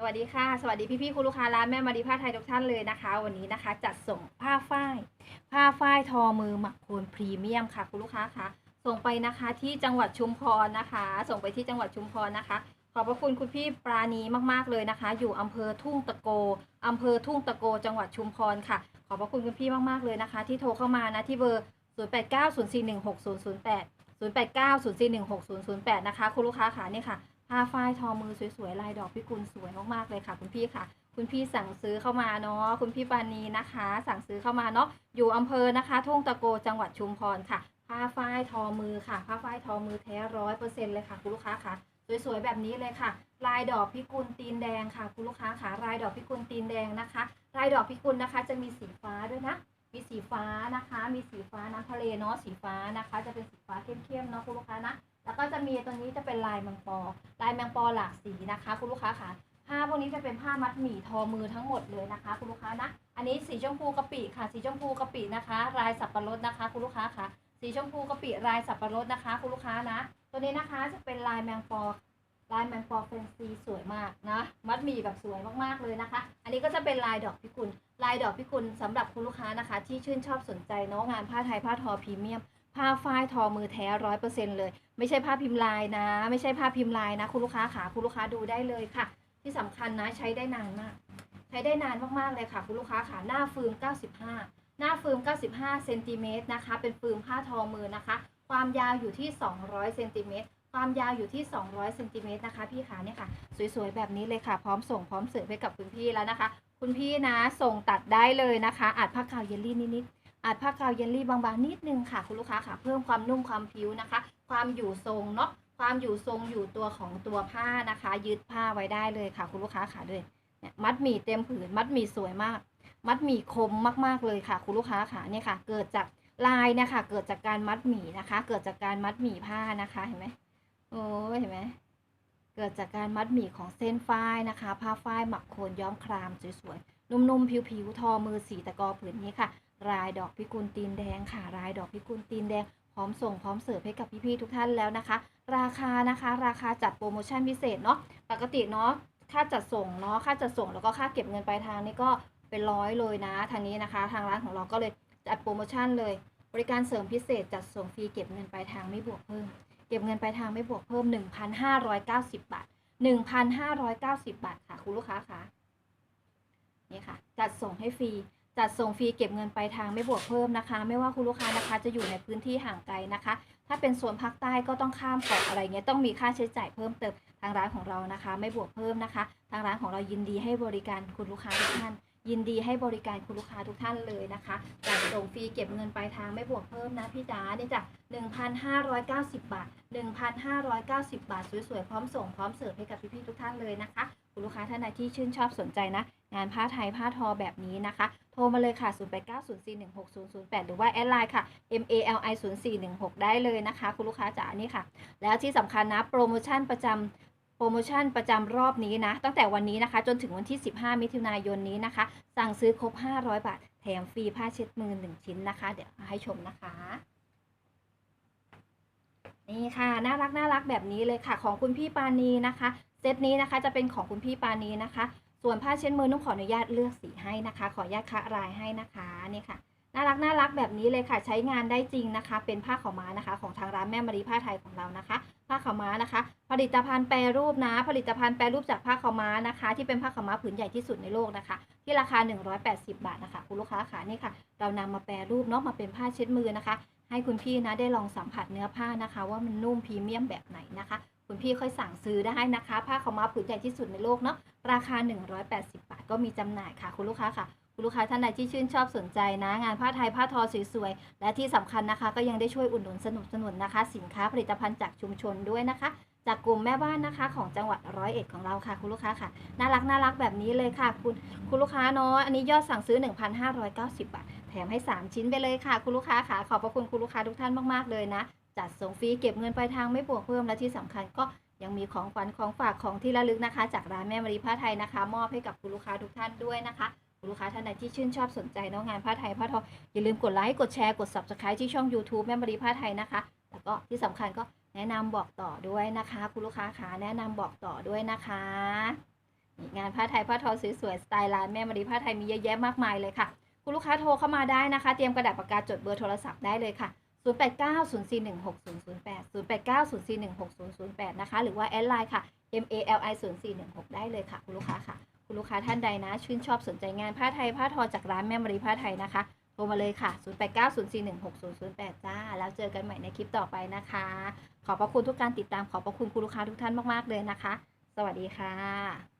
สวัสดีค่ะ สวัสดีพี่ๆคุณลูกค้าร้านแม่มารีผ้าไทยทุกท่านเลยนะคะ วันนี้นะคะ จัดส่งผ้าฝ้าย ผ้าฝ้ายทอมือหมักโคนพรีเมียมค่ะ คุณลูกค้าคะส่งไปนะคะที่จังหวัดชุมพรนะคะ ส่งไปที่จังหวัดชุมพรนะคะ ขอบพระคุณคุณพี่ปราณีมากๆเลยนะคะ อยู่อำเภอทุ่งตะโกอำเภอทุ่งตะโก จังหวัดชุมพรค่ะ ขอบพระคุณคุณพี่มากๆเลยนะคะ ที่โทรเข้ามานะที่เบอร์ 0890416008 0890416008 นะคะ คุณลูกค้าค่ะนี่ค่ะ ผ้าฝ้ายทอมือสวยๆลายดอกพิกุลสวยมากๆเลยค่ะ คุณพี่ค่ะ คุณพี่สั่งซื้อเข้ามาเนาะคุณพี่ปานีนะคะ สั่งซื้อเข้ามาเนาะอยู่อำเภอนะคะ ทุ่งตะโกจังหวัดชุมพรค่ะผ้าฝ้ายทอมือค่ะผ้าฝ้ายทอมือแท้ร้อยเปอร์เซ็นต์เลยค่ะ คุณลูกค้าค่ะสวยๆแบบนี้เลยค่ะ ลายดอกพิกุลตีนแดงค่ะ คุณลูกค้าค่ะลายดอกพิกุลตีนแดงนะคะ ลายดอกพิกุลนะคะ จะมีสีฟ้าด้วยนะ มีสีฟ้านะคะ มีสีฟ้าน้ำทะเลเนาะสีฟ้านะคะ จะเป็นสีฟ้าเข้มๆเนาะคุณลูกค้านะ แล้วก็จะมีตัวนี้จะเป็นลายแมงปอ ลายแมงปอหลากสีนะคะ คุณลูกค้าค่ะผ้าพวกนี้จะเป็นผ้ามัดหมี่ทอมือทั้งหมดเลยนะคะ คุณลูกค้านะ อันนี้สีชมพูกะปิค่ะ สีชมพูกะปินะคะ ลายสับปะรดนะคะ คุณลูกค้าค่ะ สีชมพูกะปิลายสับปะรดนะคะ คุณลูกค้านะ ตัวนี้นะคะจะเป็นลายแมงปอลายแมงปอแฟนซีสวยมากนะมัดหมี่แบบสวยมากๆเลยนะคะ อันนี้ก็จะเป็นลายดอกพิกุลลายดอกพิกุลสำหรับคุณลูกค้านะคะ ที่ชื่นชอบสนใจเนาะงานผ้าไทยผ้าทอพรีเมียม ผ้าฝ้ายทอมือแท้ร้อยเปอร์เซ็นเลย ไม่ใช่ผ้าพิมพ์ลายนะ ไม่ใช่ผ้าพิมพ์ลายนะ คุณลูกค้าขาคุณลูกค้าดูได้เลยค่ะ ที่สำคัญนะใช้ได้นานมาก ใช้ได้นานมากๆเลยค่ะ คุณลูกค้าขาหน้าฟืม 95 หน้าฟืม 95เซนติเมตรนะคะ เป็นฟืมผ้าทอมือนะคะ ความยาวอยู่ที่ 200เซนติเมตรความยาวอยู่ที่ 200เซนติเมตรนะคะ พี่ขาเนี่ยค่ะ สวยๆ แบบนี้เลยค่ะ พร้อมส่งพร้อมเสิร์ฟให้กับคุณพี่แล้วนะคะ คุณพี่นะ ส่งตัดได้เลยนะคะ อาจผ้าขาวเยลลี่นิดๆ อาจผ้าขาวเยลลี่บางๆนิดนึงค่ะ คุณลูกค้าค่ะ เพิ่มความนุ่มความผิวนะคะ ความอยู่ทรงเนาะความอยู่ทรงอยู่ตัวของตัวผ้านะคะยึดผ้าไว้ได้เลยค่ะ คุณลูกค้าค่ะด้วยเนี่ยมัดหมี่เต็มผืนมัดหมี่สวยมาก มัดหมี่คมมากๆเลยค่ะ คุณลูกค้าค่ะเนี่ยค่ะ เกิดจากลายนะคะเกิดจากการมัดหมี่นะคะ เกิดจากการมัดหมี่ผ้านะคะเห็นไหมโอ้เห็นไหมเกิดจากการมัดหมี่ของเส้นฝ้ายนะคะ ผ้าฝ้ายหมักโคนย้อมครามสวยๆนุ่มๆผิวๆทอมือสีตะกอผืนนี้ค่ะ ลายดอกพิกุลตีนแดงค่ะลายดอกพิกุลตีนแดง พร้อมส่งพร้อมเสิร์ฟให้กับพี่ๆทุกท่านแล้วนะคะ ราคานะคะ ราคาจัดโปรโมชั่นพิเศษเนาะ ปกติเนาะ ค่าจัดส่งเนาะ ค่าจัดส่งแล้วก็ค่าเก็บเงินปลายทางนี่ก็เป็นร้อยเลยนะ ทางนี้นะคะ ทางร้านของเราก็เลยจัดโปรโมชั่นเลย บริการเสริมพิเศษจัดส่งฟรีเก็บเงินปลายทางไม่บวกเพิ่ม เก็บเงินปลายทางไม่บวกเพิ่ม 1,590 บาท 1,590 บาทค่ะคุณลูกค้าคะนี่ค่ะ จัดส่งให้ฟรี จัดส่งฟรีเก็บเงินปลายทางไม่บวกเพิ่มนะคะ ไม่ว่าคุณลูกค้านะคะ จะอยู่ในพื้นที่ห่างไกลนะคะ ถ้าเป็นโซนภาคใต้ก็ต้องข้ามเกาะอะไรเงี้ยต้องมีค่าใช้จ่ายเพิ่มเติมทางร้านของเรานะคะ ไม่บวกเพิ่มนะคะ ทางร้านของเรายินดีให้บริการคุณลูกค้าทุกท่าน ยินดีให้บริการคุณลูกค้าทุกท่านเลยนะคะจัดส่งฟรีเก็บเงินปลายทางไม่บวกเพิ่มนะพี่จ๋านี่จ้ะ1,590 บาท 1,590 บาทสวยๆพร้อมส่งพร้อมเสิร์ฟให้กับพี่ๆทุกท่านเลยนะคะ คุณลูกค้าท่านใดที่ชื่นชอบสนใจนะ งานผ้าไทยผ้าทอแบบนี้นะคะ โทรมาเลยค่ะ 0890416008 หรือว่าแอดไลน์ค่ะ MALI 0416ได้เลยนะคะ คุณลูกค้าจ๋านี่ค่ะ แล้วที่สำคัญนะโปรโมชั่นประจำโปรโมชั่นประจำรอบนี้นะ ตั้งแต่วันนี้นะคะ จนถึงวันที่ 15 มิถุนายนนี้นะคะ สั่งซื้อครบ 500 บาท แถมฟรีผ้าเช็ดมือ 1 ชิ้นนะคะ เดี๋ยวให้ชมนะคะ นี่ค่ะ น่ารักน่ารักแบบนี้เลยค่ะ ของคุณพี่ปานีนะคะ เซตนี้นะคะจะเป็นของคุณพี่ปานีนะคะ ส่วนผ้าเช็ดมือต้องขออนุญาตเลือกสีให้นะคะ ขออนุญาตคะรายให้นะคะนี่ค่ะน่ารักน่ารักแบบนี้เลยค่ะ ใช้งานได้จริงนะคะ เป็นผ้าขาวม้านะคะ ของทางร้านแม่มารีผ้าไทยของเรานะคะ ผ้าขาวม้านะคะ ผลิตภัณฑ์แปรรูปนะ ผลิตภัณฑ์แปรรูปจากผ้าขาวม้านะคะ ที่เป็นผ้าขาวม้าผืนใหญ่ที่สุดในโลกนะคะ ที่ราคา 180 บาทนะคะคุณลูกค้าค่ะนี่ค่ะ เรานำมาแปรรูปเนาะมาเป็นผ้าเช็ดมือนะคะ ให้คุณพี่นะได้ลองสัมผัสเนื้อผ้านะคะ ว่ามันนุ่มพรีเมียมแบบไหนนะคะ คุณพี่ค่อยสั่งซื้อได้นะคะ ผ้าขาวม้าผืนใหญ่ที่สุดในโลกเนาะราคา 180 บาทก็มีจำหน่ายค่ะคุณลูกค้าค่ะคุณลูกค้าท่านใดที่ชื่นชอบสนใจนะ งานผ้าไทยผ้าทอสวยๆ และที่สำคัญนะคะ ก็ยังได้ช่วยอุดหนุนสนับสนุนนะคะ สินค้าผลิตภัณฑ์จากชุมชนด้วยนะคะ จากกลุ่มแม่บ้านนะคะ ของจังหวัดร้อยเอ็ดของเราค่ะ คุณลูกค้าค่ะน่ารักน่ารักแบบนี้เลยค่ะคุณคุณลูกค้าเนาะอันนี้ยอดสั่งซื้อ 1,590 บาท แถมให้ 3 ชิ้นไปเลยค่ะ คุณลูกค้าค่ะขอบพระคุณคุณลูกค้าทุกท่านมากๆเลยนะ จัดส่งฟรีเก็บเงินปลายทางไม่บวกเพิ่มและที่สำคัญก็ยังมีของขวัญของฝากของที่ระลึกนะคะ จากร้านแม่มารีผ้าไทยนะคะ มอบให้กับคุณลูกค้าทุกท่านด้วยนะคะคุณลูกค้าท่านใดที่ชื่นชอบสนใจน้องงานผ้าไทยผ้าทออย่าลืมกดไลค์กดแชร์กด subscribe ที่ช่อง YouTube แม่มารีผ้าไทยนะคะ แล้วก็ที่สำคัญก็แนะนำบอกต่อด้วยนะคะ คุณลูกค้าขาแนะนำบอกต่อด้วยนะคะงานผ้าไทยผ้าทอสวยๆสไตล์ร้านแม่มารีผ้าไทยมีเยอะแยะมากมายเลยค่ะ คุณลูกค้าโทรเข้ามาได้นะคะ เตรียมกระดาษปากกาจดเบอร์โทรศัพท์ได้เลยค่ะ 0890416008 0890416008 นะคะ หรือว่าแอดไลน์ค่ะ MALI 0416ได้เลยค่ะคุณลูกค้าค่ะ คุณลูกค้าท่านใดนะ ชื่นชอบสนใจงานผ้าไทยผ้าทอจากร้านแม่มารีผ้าไทยนะคะโทรมาเลยค่ะ 0890416008 จ้า แล้วเจอกันใหม่ในคลิปต่อไปนะคะ ขอบพระคุณทุกการติดตามขอบพระคุณคุณลูกค้าทุกท่านมาก ๆ เลยนะคะ สวัสดีค่ะ